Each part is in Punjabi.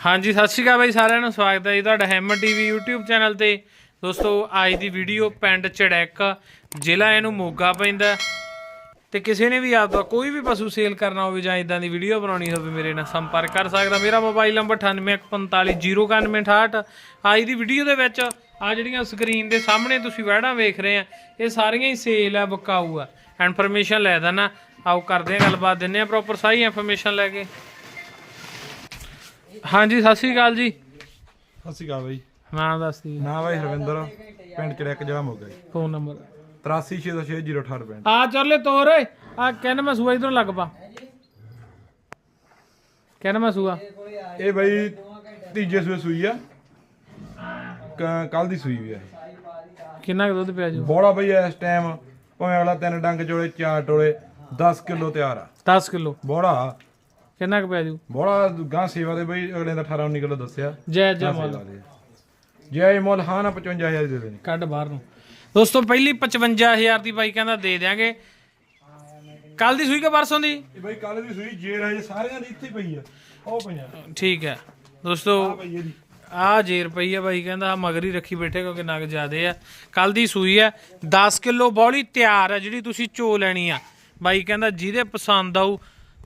ਹਾਂਜੀ, ਸਤਿ ਸ਼੍ਰੀ ਅਕਾਲ ਬਾਈ ਸਾਰਿਆਂ ਨੂੰ, ਸਵਾਗਤ ਹੈ ਜੀ ਤੁਹਾਡਾ ਹੈਮਰ ਟੀਵੀ YouTube ਚੈਨਲ ਤੇ। ਦੋਸਤੋ, ਅੱਜ ਦੀ ਵੀਡੀਓ ਪਿੰਡ ਚੜੈਕ, ਜ਼ਿਲ੍ਹਾ ਇਹਨੂੰ ਮੋਗਾ ਪੈਂਦਾ ਤੇ ਕਿਸੇ ਨੇ ਵੀ ਆਪਦਾ ਕੋਈ ਵੀ ਪਸ਼ੂ ਸੇਲ ਕਰਨਾ ਹੋਵੇ ਜਾਂ ਇਦਾਂ ਦੀ ਵੀਡੀਓ ਬਣਾਉਣੀ ਹੋਵੇ, ਮੇਰੇ ਨਾਲ ਸੰਪਰਕ ਕਰ ਸਕਦਾ। ਮੇਰਾ ਮੋਬਾਈਲ ਨੰਬਰ 9845099168 ਅੱਜ ਦੀ ਵੀਡੀਓ ਦੇ ਵਿੱਚ ਆ ਜਿਹੜੀਆਂ ਸਕਰੀਨ ਦੇ ਸਾਹਮਣੇ ਤੁਸੀਂ ਵਹਿੜਾਂ ਵੇਖ ਰਹੇ ਆ, ਇਹ ਸਾਰੀਆਂ ਹੀ ਸੇਲ ਆ ਬਕਾਊ ਆ। ਇਨਫੋਰਮੇਸ਼ਨ ਲੈ ਦੇਣਾ ਆਓ ਕਰਦੇ ਆ ਗੱਲਬਾਤ ਦਿੰਨੇ ਆ ਪ੍ਰੋਪਰ ਸਾਰੀ ਇਨਫੋਰਮੇਸ਼ਨ ਲੈ ਕੇ। ਹਾਂਜੀ ਸਤਿ ਸ਼੍ਰੀ ਅਕਾਲ ਜੀ। ਸਤਿ ਸ਼੍ਰੀ ਅਕਾਲ ਬਾਈ। ਨਾਮ ਦੱਸ ਦੀ ਨਾ ਬਾਈ ਹਰਵਿੰਦਰ ਪਿੰਡ ਚੜੈਕ ਜਿਹੜਾ ਮੋਗਾ ਜੀ। Phone number. 83606018 ਪਿੰਡ ਆ ਚੱਲੇ ਤੋਰ ਓਏ ਆ ਕਹਿੰਦਾ ਮੈਂ ਸੂਆ ਇਧਰੋਂ ਲੱਗ ਪਾ। ਕਹਿੰਦਾ ਮੈਂ ਸੂਆ। ਇਹ ਬਾਈ ਤੀਜੇ ਸੂਏ ਸੂਈ ਆ। ਕੱਲ ਦੀ ਸੂਈ ਵੀ ਆ ਕਿੰਨਾ ਕੁ ਦੁੱਧ ਪਿਆ ਜੂ? ਬੋੜਾ ਬਾਈ ਇਸ ਟਾਈਮ ਭਾਵੇਂ ਅਗਲਾ ਤਿੰਨ ਡੰਗ ਚੋਲੇ ਚਾਰ ਟੋਲੇ 10 ਕਿਲੋ ਤਿਆਰ ਆ। 10 ਕਿਲੋ। ਬੋੜਾ ਕਿੰਨਾ ਕੁ ਪਿਆ ਜੂ? ਬੋੜਾ ਗਾਂ ਸੇਵਾ ਦੇ ਬਾਈ ਅਗਲੇ ਦਾ 18 19 ਕਿਲੋ ਦੱਸਿਆ। ਜੈ ਜੈ ਮੁੱਲ। ਜੈ ਮੁੱਲ ਹਾਂ ਨਾ 55000 ਦੇ ਦੇਣੀ। ਕੱਢ ਬਾਹਰ ਨੂੰ। ਦੋਸਤੋ ਪਹਿਲੀ 55000 ਦੀ ਬਾਈ ਕਹਿੰਦਾ ਦੇ ਦਿਆਂਗੇ। ਕੱਲ ਦੀ ਸੂਈ ਕਿ ਪਰਸੋਂ ਦੀ? ਇਹ ਬਾਈ ਕੱਲ ਦੀ ਸੂਈ ਜੇਰ ਹਜੇ ਸਾਰਿਆਂ ਦੀ ਇੱਥੇ ਹੀ ਪਈ ਆ। ਉਹ ਪਈਆਂ। ਠੀਕ ਹੈ। ਦੋਸਤੋ ਆ ਜੇਰ ਪਈ ਆ ਬਾਈ ਕਹਿੰਦਾ ਮਗਰ ਹੀ ਰੱਖੀ ਬੈਠੇ ਕਿਉਂਕਿ ਨਗ ਜ਼ਿਆਦੇ ਆ। ਕੱਲ ਦੀ ਸੂਈ ਆ 10 ਕਿਲੋ ਬੌਲੀ ਤਿਆਰ ਆ ਜਿਹੜੀ ਤੁਸੀਂ ਚੋ ਲੈਣੀ ਆ। ਬਾਈ ਕਹਿੰਦਾ ਜਿਹਦੇ ਪਸੰਦ ਆਊ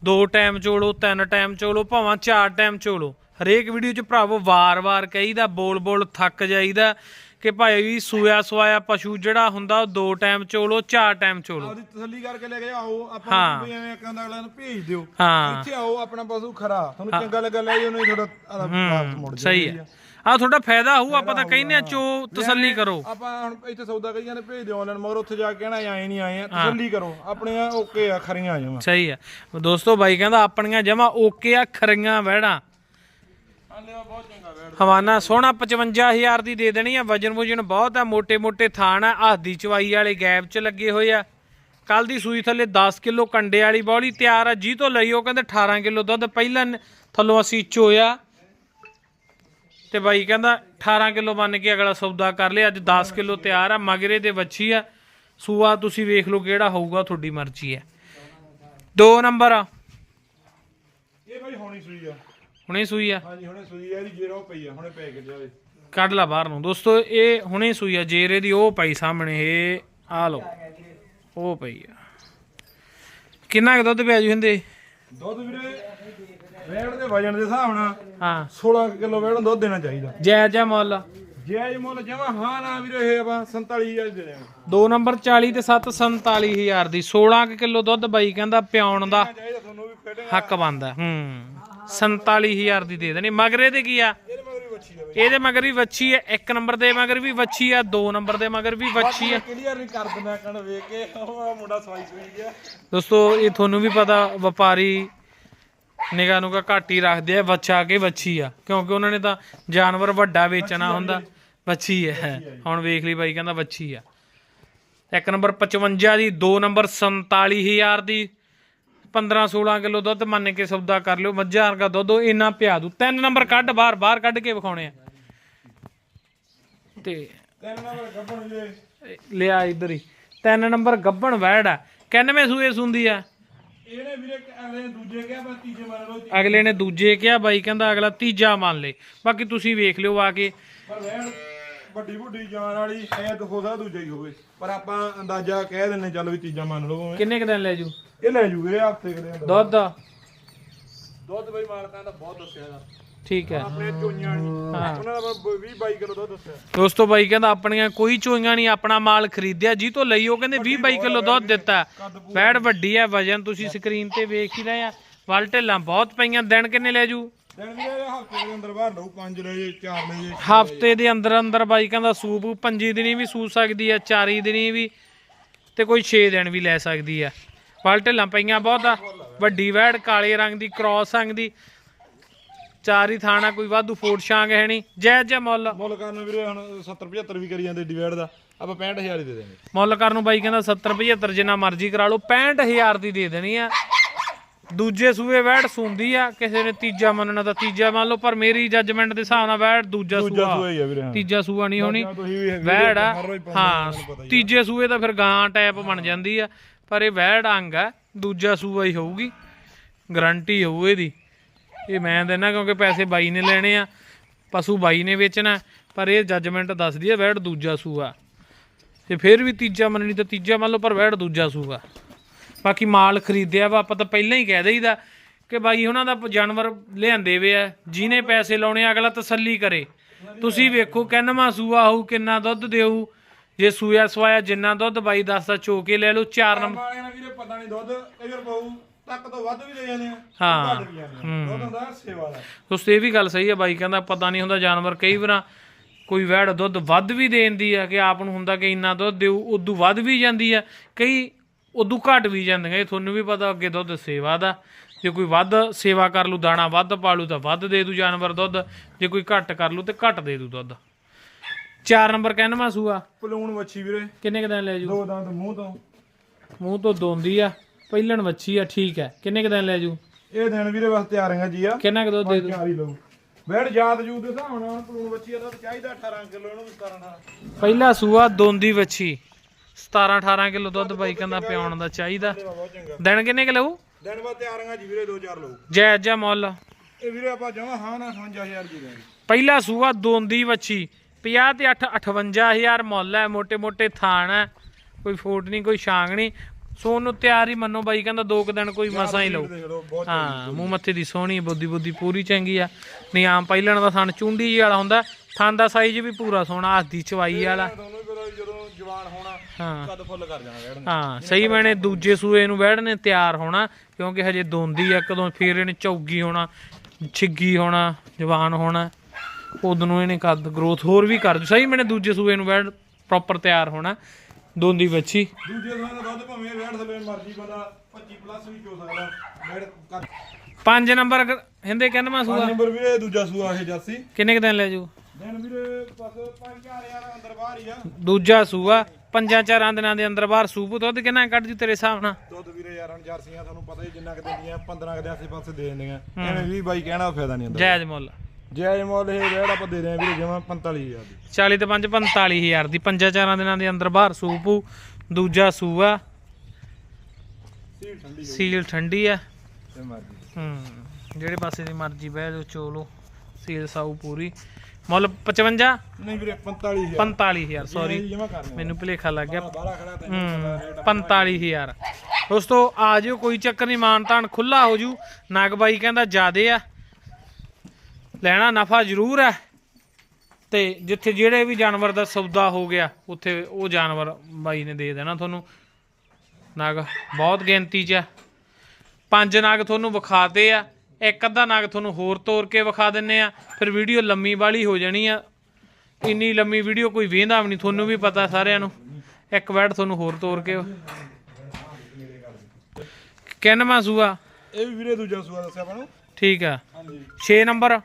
ਦੋ ਟਾਈਮ ਚੋਲੋ ਤਿੰਨ ਟਾਈਮ ਚੋਲੋ ਭਾਵਾਂ ਚਾਰ ਟਾਈਮ ਚੋਲੋ। ਹਰੇਕ ਵੀਡੀਓ 'ਚ ਭਰਾਵੋ ਵਾਰ-ਵਾਰ ਕਹੀਦਾ ਬੋਲ-ਬੋਲ ਥੱਕ ਜਾਈਦਾ ਕਿ ਭਾਈ ਵੀ ਸੂਇਆ ਸਵਾਇਆ ਪਸ਼ੂ ਜਿਹੜਾ ਹੁੰਦਾ ਉਹ ਦੋ ਟਾਈਮ ਚੋਲੋ ਚਾਰ ਟਾਈਮ ਚੋਲੋ। ਆਪਦੀ ਤਸੱਲੀ ਕਰਕੇ ਲੈ ਕੇ ਆਓ। ਆਪਾਂ ਨੂੰ ਐਵੇਂ ਕਹਿੰਦਾ ਅਗਲਾ ਨੂੰ ਭੇਜ ਦਿਓ। ਹਾਂ। ਇੱਥੇ ਆਓ ਆਪਣਾ ਪਸ਼ੂ ਖਰਾ। ਤੁਹਾਨੂੰ ਚੰਗਾ ਲੱਗਾ ਲੈ ਜਾਓ ਨਹੀਂ ਥੋੜਾ ਮੁੜ ਜਾਓ। ਸਹੀ ਹੈ। ਆ ਤੁਹਾਡਾ ਫਾਇਦਾ ਹੋਊ ਆਪਾਂ ਤਾਂ ਕਹਿੰਨੇ ਆ ਚੋ ਤਸੱਲੀ ਕਰੋ। ਆਪਾਂ ਹੁਣ ਇੱਥੇ ਸੌਦਾ ਕਈਆਂ ਨੇ ਭੇਜ ਦਿਓ ਆਨਲਾਈਨ ਮਗਰ ਉੱਥੇ ਜਾ ਕੇ ਕਹਿਣਾ ਆਏ ਨਹੀਂ ਆਏ ਆ ਤਸੱਲੀ ਕਰੋ। ਆਪਣੀਆਂ ਓਕੇ ਆ ਖਰੀਆਂ ਜਮਾ ਸਹੀ ਆ। ਦੋਸਤੋ ਬਾਈ ਕਹਿੰਦਾ ਆਪਣੀਆਂ ਜਮਾ ਓਕੇ ਆ ਖਰੀਆਂ ਵਹਿਣਾ ਹਵਾਨਾ ਸੋਹਣਾ 55000 ਦੀ ਦੇ ਦੇਣੀ ਆ ਵਜਨ ਵਜਨ ਬਹੁਤ ਆ ਮੋٹے ਮੋٹے ਥਾਣ ਆ ਹੱਥ ਚਵਾਈ ਵਾਲੇ ਗੈਪ 'ਚ ਲੱਗੇ ਹੋਏ ਆ। ਕੱਲ ਦੀ ਸੂਈ ਥੱਲੇ 10 ਕਿਲੋ ਕੰਡੇ ਵਾਲੀ ਬੌਲੀ ਤਿਆਰ ਆ ਜੀ ਤੋਂ ਲਈ ਉਹ ਕਹਿੰਦੇ 18 ਕਿਲੋ ਦੁੱਧ ਪਹਿਲਾਂ ਥੱਲੋਂ ਅਸੀਂ ਚੋਇਆ। ਤੇ ਬਾਈ ਕਹਿੰਦਾ 18 ਕਿਲੋ ਮੰਨ ਕੇ ਅਗਲਾ ਸੌਦਾ ਕਰ ਲਿਆ ਅੱਜ 10 ਕਿਲੋ ਤਿਆਰ ਆ ਮਗਰੇ ਦੇ ਵੱਛੀ ਆ। ਸੂਆ ਤੁਸੀਂ ਵੇਖ ਲਓ ਕਿਹੜਾ ਹੋਊਗਾ ਤੁਹਾਡੀ ਮਰਜ਼ੀ ਹੈ। ਦੋ ਨੰਬਰ ਆ। ਇਹ ਭਾਈ ਹੋਣੀ ਸੂਈ ਆ। ਹੁਣੇ ਸੂਈ ਆ? ਹਾਂਜੀ ਹੁਣੇ ਸੂਈ ਆ ਇਹਦੀ ਜੇਰੋ ਪਈ ਆ ਹੁਣੇ ਪੈ ਕੇ ਜਾਵੇ ਕੱਢ ਲਾ ਬਾਹਰ ਨੂੰ। ਦੋਸਤੋ ਇਹ ਹੁਣੇ ਸੂਈ ਆ ਜੇਰੇ ਦੀ ਉਹ ਪਈ ਸਾਹਮਣੇ ਇਹ ਆ ਲਓ। ਉਹ ਪਈ ਆ। ਕਿੰਨਾ ਕੁ ਦੁੱਧ ਪਿਆ ਜੀ ਹੁੰਦੇ? ਦੁੱਧ ਵੀਰੇ ਵਜਨ ਦੇ ਹਿਸਾਬ ਨਾਲ ਹਾਂ। 16 ਕਿਲੋ ਵੇੜ ਦੁੱਧ ਦੇਣਾ ਚਾਹੀਦਾ। ਜੈ ਜੈ ਮੁੱਲ? ਜੇ ਇਹ ਮੁੱਲ ਜਮਾ ਹਾਂ ਨਾ ਵੀਰੇ ਇਹ ਆਪਾਂ 47000 ਦੇ ਦੇਵਾਂਗੇ। ਦੋ ਨੰਬਰ 40 ਤੇ 7 47000 ਦੀ। 16 ਕੁ ਕਿਲੋ ਦੁੱਧ ਬਾਈ ਕਹਿੰਦਾ ਪਿਆਉਣ ਦਾ ਚਾਹੀਦਾ ਤੁਹਾਨੂੰ ਵੀ ਫਿਟਿੰਗ ਹੱਕ ਬਣਦਾ। ਹੂੰ। 47000 ਦੀ ਦੇ ਦੇਣੀ। ਮਗਰੇ ਤੇ ਕੀ ਆ? ਇਹਦੇ ਮਗਰ ਵੀ ਬੱਚੀ ਦਾ ਇਹਦੇ ਮਗਰ ਵੀ ਵੱਛੀ ਆ। ਇੱਕ ਨੰਬਰ ਦੇ ਮਗਰ ਵੀ ਵੱਛੀ ਆ। ਦੋ ਨੰਬਰ ਦੇ ਮਗਰ ਵੀ ਵੱਛੀ ਆ। ਕਲੀਅਰ ਨਹੀਂ ਕਰ ਦਿੰਦਾ ਕਣ ਵੇਖ ਕੇ। ਉਹ ਮੁੰਡਾ ਸਵਾਈ ਸੂਈ ਗਿਆ। ਦੋਸਤੋ ਇਹ ਤੁਹਾਨੂੰ ਵੀ ਪਤਾ ਵਪਾਰੀ ਨਿਗਾਹ ਨੂੰ ਘੱਟ ਹੀ ਰੱਖਦੇ ਆ ਬੱਚਾ ਕੇ ਵੱਛੀ ਆ। ਕਿਉਂਕਿ ਉਹਨਾਂ ਨੇ ਤਾਂ ਜਾਨਵਰ ਵੱਡਾ ਵੇਚਣਾ ਹੁੰਦਾ ਵੱਛੀ ਹੈ ਹੁਣ ਵੇਖ ਲਈ ਬਾਈ ਕਹਿੰਦਾ ਵੱਛੀ ਆ। ਇੱਕ ਨੰਬਰ 55 ਦੀ ਦੋ ਨੰਬਰ 47000 ਦੀ। 15 16 ਕਿਲੋ ਦੁੱਧ ਮੰਨ ਕੇ ਸੌਦਾ ਕਰ ਲਿਓ ਮੱਝਾਂ ਵਰਗਾ ਦੁੱਧ ਉਹ ਇੰਨਾ ਪਿਆ ਦੂ। ਤਿੰਨ ਨੰਬਰ ਕੱਢ ਬਾਹਰ ਬਾਹਰ ਕੱਢ ਕੇ ਵਿਖਾਉਣੇ ਆ। ਤੇ ਤਿੰਨ ਨੰਬਰ ਗੱਬਣ ਜੇ। ਲਿਆ ਇਧਰ ਹੀ। ਤਿੰਨ ਨੰਬਰ ਗੱਬਣ ਵੈੜ ਆ। 91 ਸੂਏ ਸੁੰਦੀ ਆ? ਇਹਨੇ ਵੀਰੇ ਅਗਲੇ ਨੇ ਦੂਜੇ ਕਿਹਾ ਮੈਂ ਤੀਜੇ ਮੰਨ ਲਓ ਅਗਲੇ ਨੇ ਦੂਜੇ ਕਿਹਾ ਬਾਈ ਕਹਿੰਦਾ ਅਗਲਾ ਤੀਜਾ ਮੰਨ ਲੇ। ਬਾਕੀ ਤੁਸੀਂ ਵੇਖ ਲਿਓ ਆ ਕੇ। ਪਰ ਵੈਣ ਵੱਡੀ ਵੱਡੀ ਜਾਨ ਵਾਲੀ ਐ ਤਾਂ ਹੋ ਸਕਦਾ ਦੂਜਾ ਹੀ ਹੋਵੇ। ਪਰ ਆਪਾਂ ਅੰਦਾਜ਼ਾ ਕਹਿ ਦਿੰਨੇ ਚੱਲ ਵੀ ਤੀਜਾ ਮੰਨ ਲਓ ਭਾਵੇਂ। ਕਿੰਨੇ ਕੁ ਦਿਨ ਲੈ ਜੂ? ਇਹ ਲੈ ਜੂ ਵੀਰੇ ਹਫ਼ਤੇ ਕਦੇ ਦੁੱਧ? ਦੁੱਧ ਬਈ ਮਾਲਕਾਂ ਦਾ ਬਹੁਤ ਦੱਸਿਆ ਦਾ ਠੀਕ ਹੈ। ਆਪਣੇ ਚੋਈਆਂ ਨਹੀਂ ਉਹਨਾਂ ਦਾ 20 22 ਕਿਲੋ ਦੁੱਧ ਦੱਸਿਆ। ਦੋਸਤੋ ਬਾਈ ਕਹਿੰਦਾ ਆਪਣੀਆਂ ਕੋਈ ਚੋਈਆਂ ਨਹੀਂ ਆਪਣਾ ਮਾਲ ਖਰੀਦਿਆ ਜੀ ਤੋਂ ਲਈ ਉਹ ਕਹਿੰਦੇ 20 22 ਕਿਲੋ ਦੁੱਧ ਦਿੱਤਾ। ਵੈੜ ਵੱਡੀ ਆ ਵਜਨ ਤੁਸੀਂ ਸਕਰੀਨ ਤੇ ਵੇਖ ਹੀ ਰਹੇ ਆ। ਵਲ ਢਿੱਲਾਂ ਬਹੁਤ ਪਈਆਂ ਦਿਨ ਕਿੰਨੇ ਲੈ ਜੂ? ਦਿਨ ਵੀਰੇ ਹਫ਼ਤੇ ਦੇ ਅੰਦਰ ਬਾਹਰ ਲਊ 5 ਲੈ ਜੇ 4 ਲੈ ਜੇ। ਹਫ਼ਤੇ ਦੇ ਅੰਦਰ ਅੰਦਰ ਬਾਈ ਕਹਿੰਦਾ ਸੂਪ ਪੰਜੀ ਦਿਨੀ ਵੀ ਸੂ ਸਕਦੀ ਆ ਚਾਰੀ ਦਿਨੀ ਵੀ ਤੇ ਕੋਈ 6 ਦਿਨ ਵੀ ਲੈ ਸਕਦੀ ਆ। ਵਲ ਢਿੱਲਾਂ ਪਈਆਂ ਬਹੁਤ ਆ ਵੱਡੀ ਵੈੜ ਕਾਲੇ ਰੰਗ ਦੀ ਕ੍ਰਾਸ ਰੰਗ ਦੀ। ਚਾਰੀ ਥਾਣਾ ਕੋਈ ਵਾਧੂ ਫੋਟ ਛਾਂਗ ਹੈ ਨਹੀਂ। ਜੈ ਜੈ ਮੁੱਲ। ਮੁੱਲ ਕਰਨ ਵੀਰੇ ਹੁਣ 70 75 ਵੀ ਕਰੀ ਜਾਂਦੇ ਡਿਵਾਈਡ ਦਾ। ਆਪਾਂ 65000 ਹੀ ਦੇ ਦੇਵਾਂਗੇ ਮੁੱਲ ਕਰਨ ਨੂੰ ਬਾਈ ਕਹਿੰਦਾ 70 75 ਜਿੰਨਾ ਮਰਜ਼ੀ ਕਰਾ ਲਓ 65000 ਦੀ ਦੇ ਦੇਣੀ ਆ। ਦੂਜੇ ਸੂਏ ਵੈੜ ਸੁੰਦੀ ਆ ਕਿਸੇ ਨੇ ਤੀਜਾ ਮੰਨਣਾ ਤਾਂ ਤੀਜਾ ਮੰਨ ਲਓ ਪਰ ਮੇਰੀ ਜੱਜਮੈਂਟ ਦੇ ਹਿਸਾਬ ਨਾਲ ਵੈੜ ਦੂਜਾ ਸੂਆ। ਹੀ ਹਾਂ। ਤੀਜਾ ਸੂਆ ਨਹੀਂ ਹੋਣੀ। ਵੈੜ ਆ। ਹਾਂ ਹੀ। ਤੀਜੇ ਸੂਏ ਤਾਂ ਫਿਰ ਗਾਂ ਟਾਈਪ ਬਣ ਜਾਂਦੀ ਆ। ਪਰ ਇਹ ਵੈੜ ਅੰਗ ਆ ਦੂਜਾ ਸੂਆ ਹੀ ਹੋਊਗੀ। ਗਾਰੰਟੀ ਹੋਊ ਇਹਦੀ। ਇਹ ਮੈਂ ਦੇਣਾ ਕਿਉਂਕਿ ਪੈਸੇ ਬਾਈ ਨੇ ਲੈਣੇ ਆ ਪਸ਼ੂ ਬਾਈ ਨੇ ਵੇਚਣਾ ਪਰ ਇਹ ਜੱਜਮੈਂਟ ਦੱਸਦੀ ਹੈ ਵੈੜ ਦੂਜਾ ਸੂਆ। ਤੇ ਫਿਰ ਵੀ ਤੀਜਾ ਮੰਨਣੀ ਤਾਂ ਤੀਜਾ ਮੰਨ ਲਓ ਪਰ ਵੈੜ ਦੂਜਾ ਸੂਆ। ਬਾਕੀ ਮਾਲ ਖਰੀਦਿਆ ਵਾ ਆਪਾਂ ਤਾਂ ਪਹਿਲਾਂ ਹੀ ਕਹਿ ਦੇਈਦਾ ਕਿ ਬਾਈ ਉਹਨਾਂ ਦਾ ਜਾਨਵਰ ਲਿਆਂਦੇ ਵੇ ਆ ਜਿਹਨੇ ਪੈਸੇ ਲਾਉਣੇ ਆ, ਅਗਲਾ ਤਸੱਲੀ ਕਰੇ। ਤੁਸੀਂ ਵੇਖੋ ਕਿੰਨਵਾਂ ਸੂਆ ਹੋਊ ਕਿੰਨਾ ਦੁੱਧ ਦੇਊ। ਜੇ ਸੂਆ ਸਵਾਇਆ ਜਿੰਨਾ ਦੁੱਧ ਬਾਈ ਦੱਸਦਾ ਚੋ ਕੇ ਲੈ ਲਓ 4 ਨੰਬਰ ਵਾਲਿਆਂ ਵੀਰੇ ਪਤਾ ਨਹੀਂ ਦੁੱਧ ਕਈ ਵਾਰ ਪਾਉ ਤੱਕ ਤੋਂ ਵੱਧ ਵੀ ਦੇ ਜਾਂਦੇ ਆ ਹਾਂ। ਘੱਟ ਵੀ ਜਾਂਦੇ ਆ। ਦੁੱਧ ਹੁੰਦਾ ਸੇਵਾ ਦਾ। ਦੋਸਤੋ ਇਹ ਵੀ ਗੱਲ ਸਹੀ ਹੈ ਬਾਈ ਕਹਿੰਦਾ ਪਤਾ ਨਹੀਂ ਹੁੰਦਾ ਜਾਨਵਰ ਕਈ ਵਾਰਾਂ ਕੋਈ ਵੈੜ ਦੁੱਧ ਵੱਧ ਵੀ ਦੇਂਦੀ ਆ ਕਿ ਆਪ ਨੂੰ ਹੁੰਦਾ ਕਿ ਇੰਨਾ ਦੁੱਧ ਦੇਊ ਉਦੋਂ ਵੱਧ ਵੀ ਜਾਂਦੀ ਆ। ਕਈ ਉਦੋਂ ਘਟ ਵੀ ਜਾਂਦੀਆਂ ਇਹ ਤੁਹਾਨੂੰ ਵੀ ਪਤਾ ਅੱਗੇ ਦੁੱਧ ਸੇਵਾ ਦਾ। ਜੇ ਕੋਈ ਵੱਧ ਸੇਵਾ ਕਰ ਲੂ ਦਾਣਾ ਵੱਧ ਪਾ ਲੂ ਤਾਂ ਵੱਧ ਦੇ ਦੂ ਜਾਨਵਰ ਦੁੱਧ। ਜੇ ਕੋਈ ਘੱਟ ਕਰ ਲੂ ਤੇ ਘੱਟ ਦੇ ਦੂ ਦੁੱਧ। 4 ਨੰਬਰ ਕਹਿਨਵਾ ਸੂਆ ਪਲੂਣ ਵੱਛੀ ਵੀਰੇ। ਕਿੰਨੇ ਕ ਦਿਨ ਲੈ ਜੂ? ਦੋ ਦੰਦ ਮੂੰਹ ਤੋਂ। ਮੂੰਹ ਤੋਂ ਦੋਂਦੀ ਆ। ਪਹਿਲਣ ਵੱਛੀ ਆ ਠੀਕ ਹੈ। ਕਿੰਨੇ ਕ ਦਿਨ ਲੈ ਜੂ? ਇਹ ਦਿਨ ਵੀਰੇ ਬਸ ਤਿਆਰੀਆਂ ਜੀ ਆ। ਕਿੰਨਾ ਕ ਦੁੱਧ ਦੇ ਬੈਠ ਜਾਤ ਜੂ ਦੇ ਹਿਸਾਬ ਨਾਲ ਪਲੂਣ ਬੱਚੀ ਦਾ ਚਾਹੀਦਾ 18 ਕਿਲੋ ਇਹਨੂੰ ਵੀ 17 18 ਪਹਿਲਾ ਸੂਆ ਦੋਂਦੀ ਵੱਛੀ। 17 18 ਕਿਲੋ ਦੁੱਧ ਬਾਈ ਕਹਿੰਦਾ ਪਿਆਉਣ ਦਾ ਚਾਹੀਦਾ। ਦਿਨ ਕਿੰਨੇ ਕ ਲਊ? ਦਿਨ ਬਸ ਤਿਆਰੀਆਂ ਜੀ ਵੀਰੇ 2-4 ਲਓ ਜੈ ਜੈ ਮੁੱਲ? ਇਹ ਵੀਰੇ ਆਪਾਂ ਜਮਾ ਹਾਂ ਨਾ 55000 ਦੀ ਦੇਣੀ ਪਹਿਲਾ ਸੂਆ ਦੋਂਦੀ ਵੱਛੀ। 50 ਤੇ 8 58000 ਮੁੱਲ ਹੈ ਮੋٹے ਮੋٹے ਥਾਣ ਹੈ। ਕੋਈ ਫੋਟ ਨਹੀਂ ਕੋਈ ਸ਼ਾਂਗ ਨਹੀਂ। ਸੋਨ ਨੂੰ ਤਿਆਰ ਹੀ ਮੰਨੋ ਬਾਈ ਕਹਿੰਦਾ ਦੋ ਕੁ ਦਿਨ ਕੋਈ ਮਸਾਂ ਹੀ ਲਊ। ਹਾਂ ਮੂੰਹ ਮੱਥੇ ਦੀ ਸੋਹਣੀ ਬੁੱਧੀ ਬੁੱਧੀ ਪੂਰੀ ਚੰਗੀ ਆ। ਨਹੀਂ ਆਮ ਪਹਿਲਣ ਦਾ ਥਣ ਚੁੰਡੀ ਜਿਹੀ ਵਾਲਾ ਹੁੰਦਾ ਥਣ ਦਾ ਸਾਈਜ਼ ਵੀ ਪੂਰਾ ਸੋਹਣਾ ਹੱਥ ਦੀ ਚਵਾਈ ਵਾਲਾ। ਤੁਹਾਨੂੰ ਵੀ ਪਤਾ ਵੀ ਜਦੋਂ ਜਵਾਨ ਹੋਣਾ ਹਾਂ। ਕੱਦ ਫੁੱਲ ਕਰ ਜਾਣਾ ਬੈੜ ਨੇ। ਹਾਂ ਸਹੀ ਮੈਨੇ ਦੂਜੇ ਸੂਏ ਨੂੰ ਨੇ ਤਿਆਰ ਹੋਣਾ ਕਿਉਂਕਿ ਹਜੇ ਦੋਂਦੀ ਆ ਕਦੋਂ ਫੇਰ ਇਹਨੇ ਚੌਗੀ ਹੋਣਾ ਛਿੱਗੀ ਹੋਣਾ ਜਵਾਨ ਹੋਣਾ ਉਦੋਂ ਨੂੰ ਇਹਨੇ ਕੱਦ ਗਰੋਥ ਹੋਰ ਵੀ ਕਰ ਸਹੀ ਮੈਨੇ ਦੂਜੇ ਸੂਏ ਨੂੰ ਵਹਿੜ ਪ੍ਰੋਪਰ ਤਿਆਰ ਹੋਣਾ। ਦੋਂਦੀ ਬੱਚੀ ਦੂਜੇ ਦਾ ਦੁੱਧ ਭਾਵੇਂ ਬੈੜ ਥਲੇ ਮਰਜ਼ੀ ਬੰਦਾ 25 ਪਲੱਸ ਵੀ ਚੋ ਸਕਦਾ ਕਰ ਪੰਜ ਨੰਬਰ ਕ- ਹਿੰਦੇ ਕਹਿੰਦਾ ਸੂਆ। ਨੰਬਰ ਵੀਰੇ ਦੂਜਾ ਸੂਆ ਇਹ ਜਰਸੀ ਕਿੰਨੇ ਕ ਦਿਨ ਲੈ ਜੂ? ਦਿਨ ਵੀਰੇ ਬਸ 5000 ਅੰਦਰ ਬਾਹਰ ਹੀ ਆ। ਦੂਜਾ ਸੂਆ ਪੰਜਾਂ ਚਾਰਾਂ ਦਿਨਾਂ ਦੇ ਅੰਦਰ ਬਾਹਰ ਸੂਪ ਦੁੱਧ ਕਿੰਨਾ ਕੱਢ ਜੂ ਤੇਰੇ ਹਿਸਾਬ ਨਾਲ? ਦੁੱਧ ਵੀਰੇ ਯਾਰ ਹੁਣ ਜਰਸੀਆਂ ਤੁਹਾਨੂੰ ਪਤਾ ਹੀ ਜਿੰਨਾ ਕਿ ਦਿੰਦੀਆਂ 15 ਦੇ ਆਸੇ ਪਾਸੇ ਦੇ ਦਿੰਦੀਆਂ। ਐਵੇਂ ਵੀ ਬਾਈ ਕਹਿਣਾ ਫਾਇਦਾ ਨਹੀਂ ਹੁੰਦਾ ਜਾਇਜ਼ ਮੁੱਲ। ਜੈ ਮੁੱਲ ਇਹ ਬੈੜ ਆਪਾਂ ਦੇ ਰਹੇ ਆ ਵੀਰੇ ਜਮਾ 45000 ਦੀ। 40 ਤੇ 5 45000 ਦੀ। ਪੰਜਾਂ ਚਾਰਾਂ ਦਿਨਾਂ ਦੇ ਅੰਦਰ ਬਾਹਰ ਸੂਪੂ ਦੂਜਾ ਸੂਆ। ਸੀਲ ਠੰਡੀ ਸੀਲ ਠੰਡੀ ਆ। ਤੇ ਮਰਜ਼ੀ। ਹੂੰ ਜਿਹੜੇ ਪਾਸੇ ਦੀ ਮਰਜ਼ੀ ਬਹਿ ਜਾਓ ਚੋਲੋ। ਸੀਲ ਸਾਊ ਪੂਰੀ। ਮੁੱਲ 55 ਨਹੀਂ ਵੀਰੇ 45000 45000 ਸੌਰੀ ਮੈਨੂੰ ਭੁਲੇਖਾ ਲੱਗ ਗਿਆ। ਬਾਲਾ ਖੜਾ ਤੇ ਹੂੰ 45000 ਦੋਸਤੋ ਆ ਜਿਓ ਕੋਈ ਚੱਕਰ ਨਹੀਂ ਮਾਨ ਤਾਨ ਖੁੱਲਾ ਹੋ ਜੂ। ਨਗ ਬਾਈ ਕਹਿੰਦਾ ਜਿਆਦੇ ਆ। ਲੈਣਾ ਨਫਾ ਜ਼ਰੂਰ ਹੈ। ਤੇ ਜਿੱਥੇ ਜਿਹੜੇ ਵੀ ਜਾਨਵਰ ਦਾ ਸੌਦਾ ਹੋ ਗਿਆ ਉੱਥੇ ਉਹ ਜਾਨਵਰ ਬਾਈ ਨੇ ਦੇ ਦੇਣਾ ਤੁਹਾਨੂੰ। ਨਗ ਬਹੁਤ ਗਿਣਤੀ 'ਚ ਆ ਪੰਜ ਨਗ ਤੁਹਾਨੂੰ ਵਿਖਾਤੇ ਆ ਇੱਕ ਅੱਧਾ ਨਗ ਤੁਹਾਨੂੰ ਹੋਰ ਤੋੜ ਕੇ ਵਿਖਾ ਦਿੰਨੇ ਆ ਫਿਰ ਵੀਡੀਓ ਲੰਮੀ ਵਾਲੀ ਹੋ ਜਾਣੀ ਆ। ਇੰਨੀ ਲੰਮੀ ਵੀਡੀਓ ਕੋਈ ਵੇਂਦਾ ਵੀ ਨਹੀਂ ਤੁਹਾਨੂੰ ਵੀ ਪਤਾ ਸਾਰਿਆਂ ਨੂੰ। ਇੱਕ ਵੈਡ ਤੁਹਾਨੂੰ ਹੋਰ ਤੋੜ ਕੇ ਕਿੰਨਵਾਂ ਸੂਆ? ਇਹ ਵੀ ਵੀਰੇ ਦੂਜਾ ਸੂਆ ਦੱਸਿਆ ਆਪਾਂ ਨੂੰ। ਠੀਕ ਆ। ਹਾਂਜੀ। 6 ਨੰਬਰ।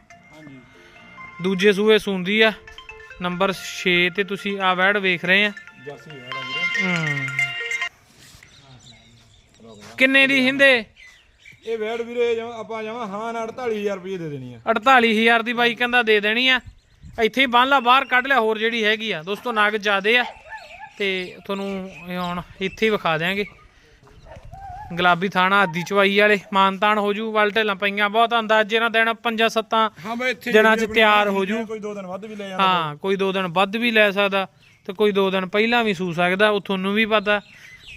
ਦੂਜੇ ਸੂਏ ਸੁੰਦੀ ਆ ਨੰਬਰ 6 ਤੇ ਤੁਸੀਂ ਆ ਵੈਡ ਵੇਖ ਰਹੇ ਆ। ਜਰਸੀ ਵੀਰੇ। ਕਿੰਨੇ ਦੀ ਹਿੰਦੇ? ਇਹ ਬੈੜ ਵੀਰੇ ਆਪਾਂ ਜਮਾ ਹਾਂ ਨਾ 48000 ਰੁਪਏ ਦੇ ਦੇਣੀ ਆ। 48000 ਦੀ ਬਾਈ ਕਹਿੰਦਾ ਦੇ ਦੇਣੀ ਆ। ਇੱਥੇ ਹੀ ਬੰਨ ਲਾ ਬਾਹਰ ਕੱਢ ਲਿਆ ਹੋਰ ਜਿਹੜੀ ਹੈਗੀ ਆ। ਦੋਸਤੋ ਨਗ ਜ਼ਿਆਦੇ ਆ। ਤੇ ਤੁਹਾਨੂੰ ਹੁਣ ਇੱਥੇ ਹੀ ਵਿਖਾ ਦਿਆਂਗੇ। ਗੁਲਾਬੀ ਥਾਣਾ ਆਦੀ ਚਵਾਈ ਵਾਲੇ ਮਾਨਤਾਨ ਹੋ ਜੂ ਵੱਲ ਢੇਲਾਂ ਪਈਆਂ ਬਹੁਤ ਅੰਦਾਜ਼ੇ ਨਾਲ ਦੇਣਾ ਪੰਜਾਂ ਸੱਤਾਂ ਹਾਂ ਬਈ ਇੱਥੇ ਦਿਨਾਂ 'ਚ ਤਿਆਰ ਹੋ ਜੂ। ਕੋਈ ਦੋ ਦਿਨ ਵੱਧ ਵੀ ਲੈ ਜਾਂਦਾ। ਹਾਂ ਕੋਈ ਦੋ ਦਿਨ ਵੱਧ ਵੀ ਲੈ ਸਕਦਾ ਤੇ ਕੋਈ ਦੋ ਦਿਨ ਪਹਿਲਾਂ ਵੀ ਸੂ ਸਕਦਾ ਉਹ ਤੁਹਾਨੂੰ ਵੀ ਪਤਾ।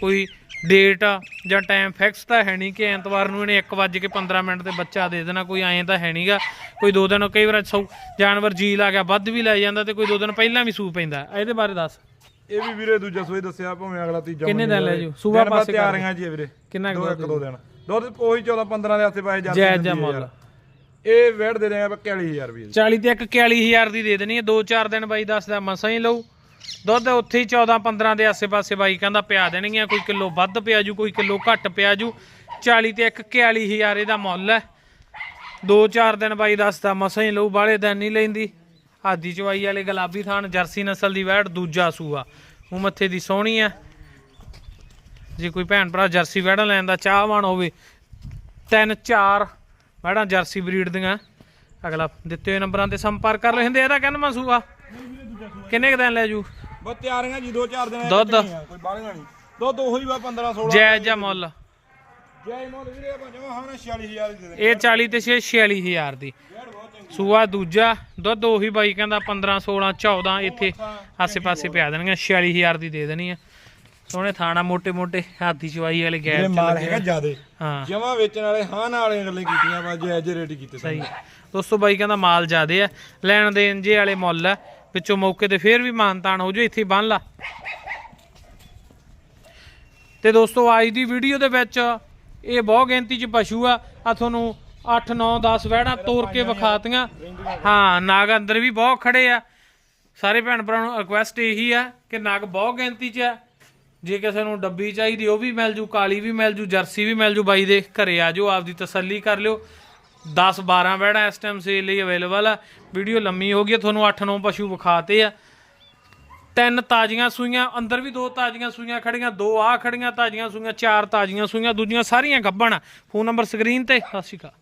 ਕੋਈ ਡੇਟ ਜਾਂ ਟਾਈਮ ਫਿਕਸ ਤਾਂ ਹੈ ਨਹੀਂ ਕਿ ਐਤਵਾਰ ਨੂੰ ਇਹਨੇ 1:15 ਮਿੰਟ ਤੇ ਬੱਚਾ ਦੇ ਦੇਣਾ ਕੋਈ ਐਂ ਤਾਂ ਹੈ ਨਹੀਂਗਾ ਕੋਈ ਦੋ ਦਿਨ ਕਈ ਵਾਰ ਜਾਨਵਰ ਜੀ ਲਾ ਗਿਆ ਵੱਧ ਵੀ ਲੈ ਜਾਂਦਾ ਤੇ ਕੋਈ ਦੋ ਦਿਨ ਪਹਿਲਾਂ ਵੀ ਸੂ ਪੈਂਦਾ। ਇਹਦੇ ਬਾਰੇ ਦੱਸ। ਇਹ ਵੀ ਵੀਰੇ ਦੂਜਾ ਸੂਏ ਦੱਸਿਆ ਭਾਵੇਂ ਅਗਲਾ ਤੀਜਾ ਕਿੰਨੇ ਦਿਨ ਲੈ। ਜੂ? ਸੂਬਾ ਦਿਨ ਪਾਸੇ ਕਰ ਤਿਆਰੀਆਂ ਜੀ ਆ ਵੀਰੇ। ਕਿੰਨਾ ਕੁ ਦੋ ਇੱਕ ਦੋ ਦਿਨ। ਉਹੀ 14 15 ਦੇ ਆਸੇ ਪਾਸੇ ਜਾਂਦੇ ਜੈ ਜੈ ਮੁੱਲ ਇਹ ਵੇੜ ਦੇ ਦੇਗਾ 41000 ਰੁਪਏ 40 ਤੇ ਇੱਕ 41000 ਦੀ ਦੇ ਦੇਣੀ ਹੈ। 2-4 ਦਿਨ ਬਾਈ ਦੱਸਦਾ ਮਸਾਂ ਹੀ ਲਊ। ਦੁੱਧ ਉੱਥੇ ਹੀ 14-15 ਦੇ ਆਸੇ-ਪਾਸੇ ਬਾਈ ਕਹਿੰਦਾ ਪਿਆ ਦੇਣਗੀਆਂ। ਕੋਈ ਕਿਲੋ ਵੱਧ ਪਿਆ ਜੂ ਕੋਈ ਕਿਲੋ ਘੱਟ ਪਿਆ ਜੂ। 40 ਤੇ ਇੱਕ 41000 ਇਹਦਾ ਮੁੱਲ ਹੈ। 2-4 ਦਿਨ ਬਾਈ ਦੱਸਦਾ ਮਸਾਂ ਹੀ ਲਊ। ਬਾਲੇ ਦਿਨ ਨਹੀਂ ਲੈਂਦੀ। ਆਦੀ ਚਵਾਈ ਵਾਲੇ ਗੁਲਾਬੀ ਥਾਨ ਜਰਸੀ ਨਸਲ ਦੀ ਵੈੜ ਦੂਜਾ ਸੂਆ। ਉਹ ਮੱਥੇ ਦੀ ਸੋਹਣੀ ਆ ਜੇ ਕੋਈ ਭੈਣ ਭਰਾ ਜਰਸੀ ਵੈੜਾਂ ਲੈਣ ਦਾ ਚਾਹਵਾਨ ਹੋਵੇ ਤਿੰਨ ਚਾਰ ਵੈੜਾਂ ਜਰਸੀ ਬਰੀਡ ਦੀਆਂ। ਅਗਲਾ ਦਿੱਤੇ ਹੋਏ ਨੰਬਰਾਂ ਤੇ ਸੰਪਰਕ ਕਰ ਲਓ ਹਿੰਦੇ ਇਹਦਾ ਕਹਿੰਦਾ ਮਸੂਆ ਕਿੰਨੇ ਕ ਦਿਨ ਲੈ ਜੂ? ਬਸ ਤਿਆਰੀਆਂ ਜੀ ਦੋ ਚਾਰ ਦਿਨ ਦੁੱਧ? ਕੋਈ ਬਾਲੀਆਂ ਨਹੀਂ। ਦੁੱਧ ਉਹੀ ਵਾ 15 16 ਜਾਇਜ਼ ਜਾਂ ਮੁੱਲ? ਜੈ ਮੋਲ ਵੀਰੇ ਆਪਾਂ ਜਮਾ ਹਾਂ ਨਾ 46000 ਦੀ ਇਹ 40 ਤੇ 6 46000 ਦੀ। ਸੂਆ ਦੂਜਾ ਦੁੱਧ ਉਹੀ ਬਾਈ ਕਹਿੰਦਾ 15 16 14 ਇੱਥੇ ਆਸੇ-ਪਾਸੇ ਪਿਆ ਦੇਣਗੇ 46000 ਦੀ ਦੇ ਦੇਣੀ ਆ। ਸੋਹਣੇ ਥਾਣਾ ਮੋਟੇ-ਮੋਟੇ ਹਾਥੀ ਚਵਾਈ ਵਾਲੇ ਗੈਪ ਚ ਹੈਗਾ ਜਿਆਦੇ। ਹਾਂ। ਜਮਾ ਵੇਚਣ ਵਾਲੇ ਹਾਂ ਨਾਲ ਅਗਲੇ ਕੀਤੀਆਂ ਵਾ ਜੇ ਐਜ ਰੇਟ ਕੀਤੇ ਸਹੀ ਦੋਸਤੋ ਬਾਈ ਕਹਿੰਦਾ ਮਾਲ ਜਿਆਦੇ ਆ। ਲੈਣ ਦੇਣ ਜੇ ਵਾਲੇ ਮੁੱਲ ਆ ਵਿੱਚੋਂ ਮੌਕੇ ਤੇ ਫੇਰ ਵੀ ਮਾਨਤਾਨ ਹੋ ਜੋ ਇੱਥੇ ਬੰਨ ਲਾ। ਤੇ ਦੋਸਤੋ ਅੱਜ ਦੀ ਵੀਡੀਓ ਦੇ ਵਿੱਚ ਇਹ ਬਹੁ ਗਿਣਤੀ ਚ ਪਸ਼ੂ ਆ। ਆ ਤੁਹਾਨੂੰ 8 9 10 ਵਹਿੜਾਂ ਤੋੜ ਕੇ ਵਿਖਾਤੀਆਂ। ਹਾਂ, ਨਾਗ ਅੰਦਰ ਵੀ ਬਹੁਤ ਖੜੇ ਆ। ਸਾਰੇ ਭੈਣ ਭਰਾ ਨੂੰ ਰਿਕੁਐਸਟ ਇਹੀ ਆ ਕਿ ਨਾਗ ਬਹੁਤ ਗਿਣਤੀ ਚ ਆ। ਜੇ ਕਿਸੇ ਨੂੰ ਡੱਬੀ ਚਾਹੀਦੀ, ਉਹ ਵੀ ਮਿਲ ਜੂ, ਕਾਲੀ ਵੀ ਮਿਲ ਜੂ, ਜਰਸੀ ਵੀ ਮਿਲ ਜੂ, ਬਾਈ ਦੇ ਘਰੇ ਆ ਜਾਓ, ਆਪਦੀ ਤਸੱਲੀ ਕਰ ਲਿਓ। 10 12 ਵਹਿੜਾਂ ਇਸ ਟਾਈਮ ਸੇਲ ਲਈ ਅਵੇਲੇਬਲ ਆ। ਵੀਡੀਓ ਲੰਮੀ ਹੋ ਗਈ ਤੁਹਾਨੂੰ 8 9 ਪਸ਼ੂ ਵਿਖਾਤੇ ਆ। ਤਿੰਨ ਤਾਜ਼ੀਆਂ ਸੂਈਆਂ, ਅੰਦਰ ਵੀ ਦੋ ਤਾਜ਼ੀਆਂ ਸੂਈਆਂ ਖੜੀਆਂ, ਦੋ ਆ ਖੜੀਆਂ, ਤਾਜ਼ੀਆਂ ਸੂਈਆਂ, ਚਾਰ ਤਾਜ਼ੀਆਂ ਸੂਈਆਂ, ਦੂਜੀਆਂ ਸਾਰੀਆਂ ਗੱਭਣ ਫੋਨ ਨੰਬਰ ਸਕਰੀਨ ਤੇ, ਸਤਿ ਸ਼੍ਰੀ ਅਕਾਲ।